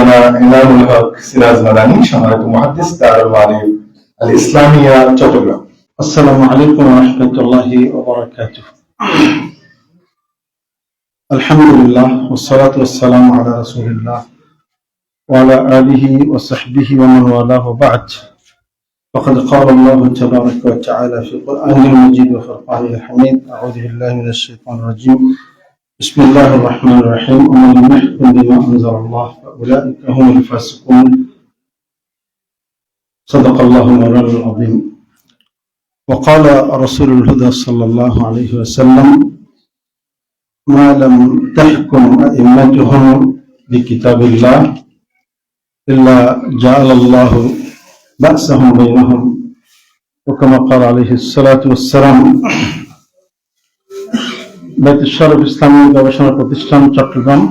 মাওলানা ইনামুল হক সিরাজ মাদানী সম্মানিত মুহাদ্দিস দারুল মালিম আল ইসলামিয়া চট্টগ্রাম السلام عليكم ورحمة الله وبركاته الحمد لله والصلاة والسلام على رسول الله وعلى آله وصحبه ومن والاه وبعد فقد قال الله تبارك وتعالى في القرآن المجيد وفرقانه الحميد أعوذ بالله من الشيطان الرجيم بسم الله الرحمن الرحيم ومن لم يحكم بما أنزل الله فأولئك هم الفاسقون صدق الله مولانا العظيم وقال رسول الهدى صلى الله عليه وسلم ما لم تحكم أئمتهم بكتاب الله إلا جعل الله بأسهم بينهم وكما قال عليه الصلاة والسلام বেত ইসলামী গবেষণা প্রতিষ্ঠান, চট্টগ্রাম,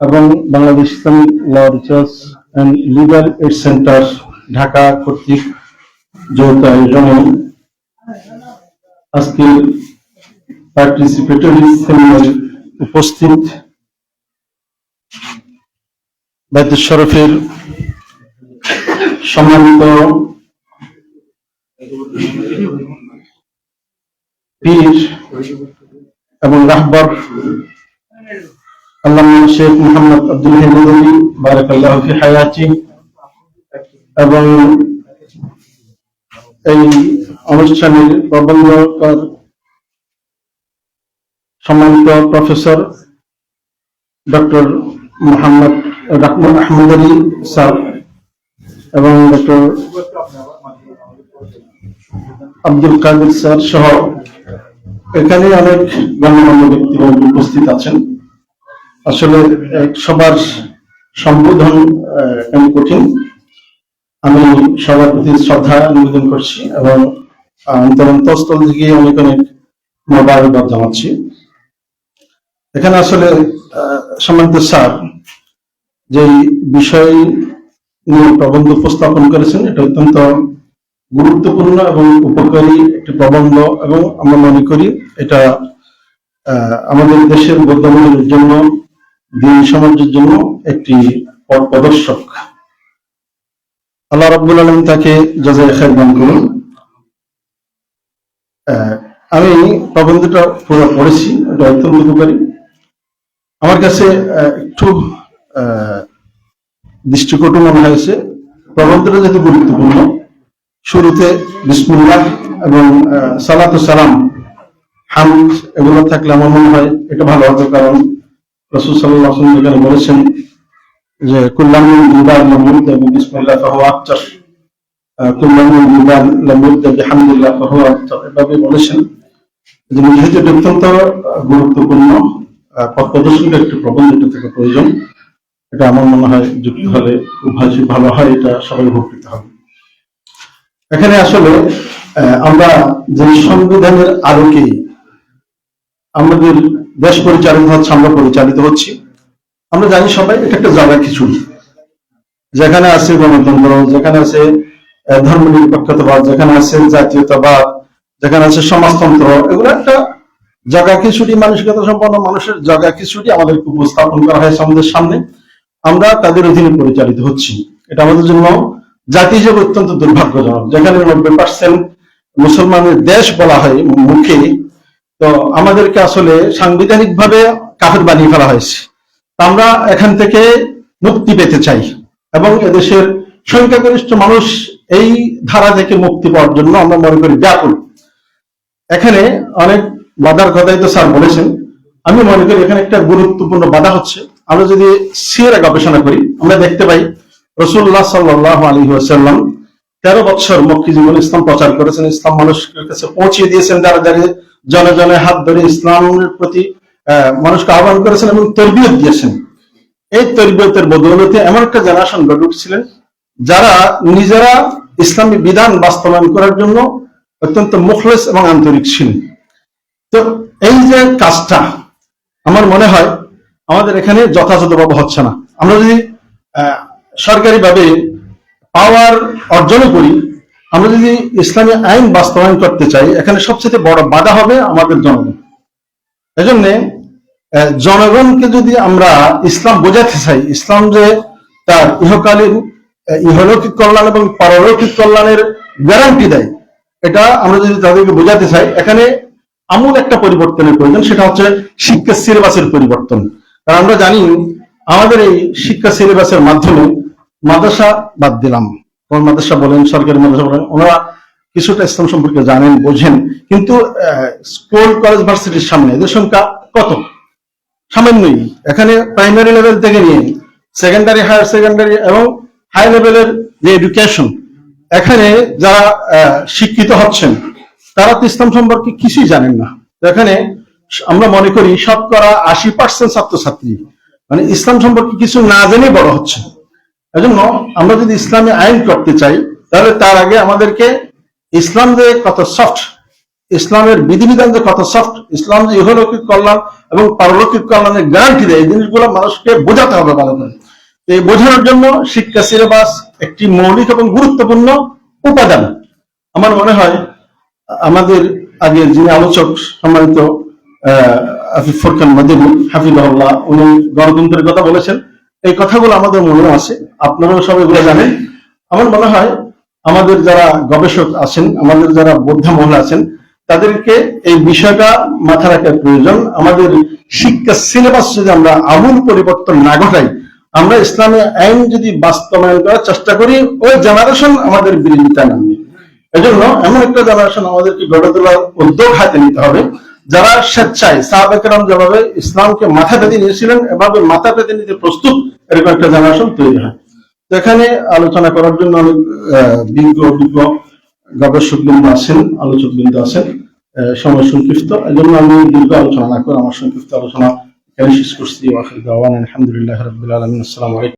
এবং Bangladesh Islamic law research and legal aid centre, Dhaka কর্তৃক যৌথ আয়োজনে আজকের পার্টিসিপেটরি সেমিনারে উপস্থিত। বাইতুল শরফের সম্মানিত পীর এবং রাহবর আল্লাহ শেখ মোহাম্মদ আব্দুল হেমদি বারাকাল্লাহ ফি হায়াতি। এবং এই অনুষ্ঠানের প্রবন্ধকার সম্মানিত professor doctor Mohammad Rahman Ahmad Ali sir এবং ডক্টর আব্দুল কাদের স্যার সহ এখানে অনেক গণ্যমান্য ব্যক্তিবর্গ উপস্থিত আছেন। আসলে সবার সম্বোধন কঠিন? আমি সবার প্রতি শ্রদ্ধা নিবেদন করছি এবং অন্তরন্তস্থল থেকে অনেক অনেক মোবারকবাদ জানাচ্ছি এখানে আসলে সম্মানিত স্যার যে বিষয় নিয়ে প্রবন্ধ উপস্থাপন করেছেন, এটা অত্যন্ত গুরুত্বপূর্ণ এবং উপকারী একটি প্রবন্ধ এবং আমরা মনে করি এটা আমাদের দেশের বর্তমানের জন্য, দিন সমাজের জন্য একটি প্রদর্শক। আল্লাহ রাব্বুল আলম তাকে জাজায় খাই দান করুন আমি প্রবন্ধটা পুরো পড়েছি, এটা অত্যন্ত উপকারী। আমার কাছে একটু দৃষ্টিকটু মনে হয়েছে। প্রবন্ধটা যেহেতু গুরুত্বপূর্ণ শুরুতে বিসমুল্লাহ এবং সালাতু সালাম। হামদ এগুলো থাকলে আমার মনে হয় এটা ভালো হতো, কারণ রসুল সাল্লাহ যেখানে বলেছেন যে আফতার এভাবে বলেছেন। গুরুত্বপূর্ণ পথ প্রদর্শনের একটি প্রবন্ধ, এটা প্রয়োজন। এটা আমার মনে হয় যুক্ত হলে খুব ভালো হয়, এটা সবাই উপকৃত হবে। এখানে আসলে আমরা যে সংবিধানের আলোকে আমাদের দেশ পরিচালিত হচ্ছে, আমরা পরিচালিত হচ্ছি। আমরা জানি সবাই, এটা একটা জায়গা খিচুড়ি। যেখানে আছে গণতন্ত্র, যেখানে আছে ধর্ম নিরপেক্ষতাবাদ, যেখানে আছে জাতীয়তাবাদ, যেখানে আছে সমাজতন্ত্র, এগুলো একটা জায়গা খিচুড়ি, মানসিকতা সম্পন্ন মানুষের জায়গা খিচুড়ি আমাদেরকে উপস্থাপন করা হয়েছে আমাদের সামনে। আমরা তাদের অধীনে পরিচালিত হচ্ছি। এটা আমাদের জন্য জাতি হিসেবে অত্যন্ত দুর্ভাগ্যজনক। যেখানে নব্বই পার্সেন্ট মুসলমানের দেশ বলা হয় মুখে, তো আমাদেরকে আসলে সাংবিধানিক ভাবে কাফের বানিয়ে ফেলা হয়েছে। আমরা এখান থেকে মুক্তি পেতে চাই এবং এদেশের সংখ্যাগরিষ্ঠ মানুষ এই ধারা থেকে মুক্তি পাওয়ার জন্য আমরা মনে করি ব্যাকুল। এখানে অনেক বাধার কথাই তো স্যার বলেছেন। আমি মনে করি এখানে একটা গুরুত্বপূর্ণ বাধা হচ্ছে। আমরা যদি সিয়ারা গবেষণা করি, আমরা দেখতে পাই রসুল্লাহ সাল্লাহ আলী ওয়াসাল্লাম তেরো বছর মক্কি জীবন ইসলাম প্রচার করেছেন, ইসলাম মানুষের কাছে পৌঁছিয়ে দিয়েছেন, যারা দাঁড়িয়ে জনে জনে হাত ধরে ইসলামের প্রতি মানুষকে আহ্বান করেছেন এবং তরবিয়ত দিয়েছেন। এই তরবিয়তের বদৌলতে এমন একটা জেনারেশন গড়ে উঠছিলেন, যারা নিজেরা ইসলামী বিধান বাস্তবায়ন করার জন্য অত্যন্ত মুখলেস এবং আন্তরিক ছিলেন। তো এই যে কাজটা, আমার মনে হয় আমাদের এখানে যথাযথভাবে হচ্ছে না। আমরা যদি সরকারিভাবে পাওয়ার অর্জনও করি, আমরা যদি ইসলামী আইন বাস্তবায়ন করতে চাই, এখানে সবচেয়ে বড় বাধা হবে আমাদের জনগণ। এজন্য জনগণকে যদি আমরা ইসলাম বোঝাতে চাই, ইসলাম যে তার ইহকালীন ইহলৌকিক কল্যাণ এবং পারলৌকিক কল্যাণের গ্যারান্টি দেয়, এটা আমরা যদি তাদেরকে বোঝাতে চাই, এখানে আমূল একটা পরিবর্তনের প্রয়োজন, সেটা হচ্ছে শিক্ষা সিলেবাসের পরিবর্তন। কারণ আমরা জানি, আমাদের এই শিক্ষা সিলেবাসের মাধ্যমে মাদ্রাসা বাদ দিলাম। কোন মাদ্রাসা বলেন, সরকারি মাদ্রাসা বলেন, ওনারা কিছুটা ইসলাম সম্পর্কে জানেন, বোঝেন। কিন্তু স্কুল, কলেজ, ভার্সিটির সামনে এদের সংখ্যা কত? সামান্যই। এখানে প্রাইমারি লেভেল থেকে নিয়ে সেকেন্ডারি হায়ার সেকেন্ডারি এবং হাই লেভেলের যে এডুকেশন এখানে যারা শিক্ষিত হচ্ছেন, তারা তো ইসলাম সম্পর্কে কিছুই জানেন না। এখানে আমরা মনে করি শতকরা আশি পার্সেন্ট ছাত্রছাত্রী। মানে ইসলাম সম্পর্কে কিছু না জেনে বড় হচ্ছে। এজন্য আমরা যদি ইসলামে আইন করতে চাই, তাহলে তার আগে আমাদেরকে ইসলাম যে কত সফট ইসলামের বিধিবিধান যে কত সফট ইসলাম যে ইহলৌকিক কল্যাণ এবং পারলৌকিক কল্যাণের গ্যারান্টি দেয়, এই জিনিসগুলো মানুষকে বোঝাতে হবে ভালো করে এই বোঝানোর জন্য শিক্ষা সিলেবাস একটি মৌলিক এবং গুরুত্বপূর্ণ উপাদান। আমার মনে হয় আমাদের আগে যিনি আলোচক সম্মানিত আফিফ ফোরকান মাদিনী হাফিজুল্লাহ উনি গণতন্ত্রের কথা বলেছেন। এই কথাগুলো আমাদের মনে আছে আপনারাও সব এগুলো জানেন। আমার মনে হয় আমাদের যারা গবেষক আছেন, আমাদের যারা বোদ্ধা মহল আছেন, তাদেরকে এই বিষয়টা মাথা রাখার প্রয়োজন। আমাদের শিক্ষা সিলেবাস যদি আমরা আমূল পরিবর্তন না ঘটাই, আমরা ইসলামী আইন যদি বাস্তবায়ন করার চেষ্টা করি, ওই জেনারেশন আমাদের বিরোধিতায় নামবে। এজন্য এমন একটা জেনারেশন আমাদেরকে গড়ে তোলার উদ্যোগ হাতে নিতে হবে। যারা স্বেচ্ছায় সাহাবেকরাম যেভাবে ইসলামকে মাথা পেতে নিয়েছিলেন, এভাবে মাথা পেতে নিতে প্রস্তুত এরকম একটা জেনারেশন তৈরি হয়। এখানে আলোচনা করার জন্য অনেক বিজ্ঞ অভিজ্ঞ গবেষক বিন্দু আছেন, আলোচক বিন্দু আছেন সময় সংক্ষিপ্ত। এই জন্য আমি দীর্ঘ আলোচনা না করে আমার সংক্ষিপ্ত আলোচনা এখানে শেষ করছি। আলহামদুলিল্লাহ রবিল আলমিন। আসসালামু আলাইকুম।